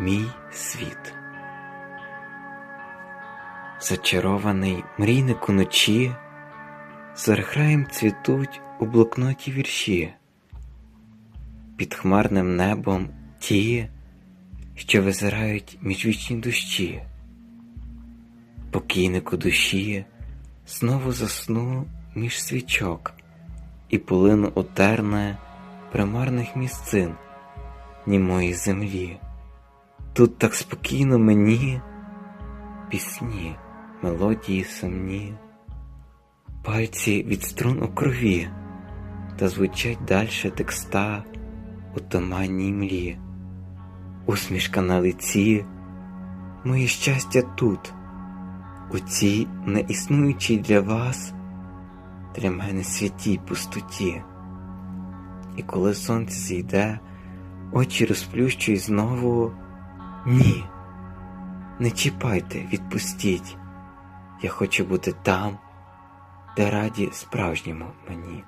Мій світ. Зачарований мрійник уночі, Зархраєм цвітуть у блокноті вірші, Під хмарним небом ті, що визирають міжвічні дощі. Покійнику душі знову засну між свічок І полину отерне примарних місцин німої землі. Тут так спокійно мені пісні, мелодії сумні, пальці від струн у крові, та звучать дальше текста у туманній млі. Усмішка на лиці, моє щастя тут, у цій неіснуючій для вас, для мене святій пустоті. І коли сонце зійде, очі розплющу і знову ні. Не чіпайте, відпустіть. Я хочу бути там, де раді справжньому мені.